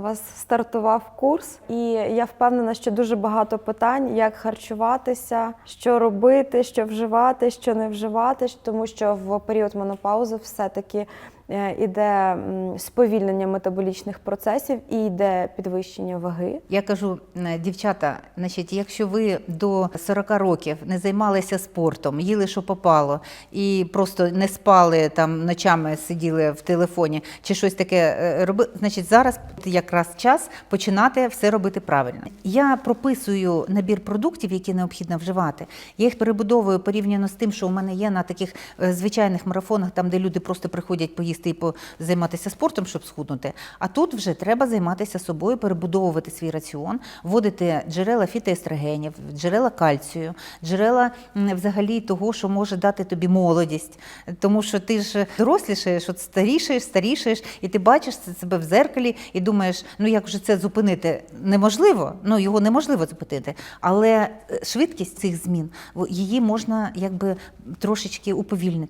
У вас стартував курс, і я впевнена, що дуже багато питань, як харчуватися, що робити, що вживати, що не вживати, тому що в період менопаузи все-таки е, іде сповільнення метаболічних процесів і йде підвищення ваги. Я кажу, е, дівчата, значить, якщо ви до 40 років не займалися спортом, їли, що попало, і просто не спали там ночами, сиділи в телефоні чи щось таке е, робили, значить, зараз якраз час починати все робити правильно. Я прописую набір продуктів, які необхідно вживати. Я їх перебудовую порівняно з тим, що у мене є на таких е, звичайних марафонах, там де люди просто приходять поїсти і позайматися спортом, щоб схуднути. А тут вже треба займатися собою, перебудовувати свій раціон, вводити джерела фітоестрогенів, джерела кальцію, джерела взагалі того, що може дати тобі молодість. Тому що ти ж дорослішаєш, от старішаєш, старішаєш, і ти бачиш себе в зеркалі і думаєш, ну як вже це зупинити неможливо, ну його неможливо зупинити. Але е, швидкість цих змін її можна якби трошечки уповільнити.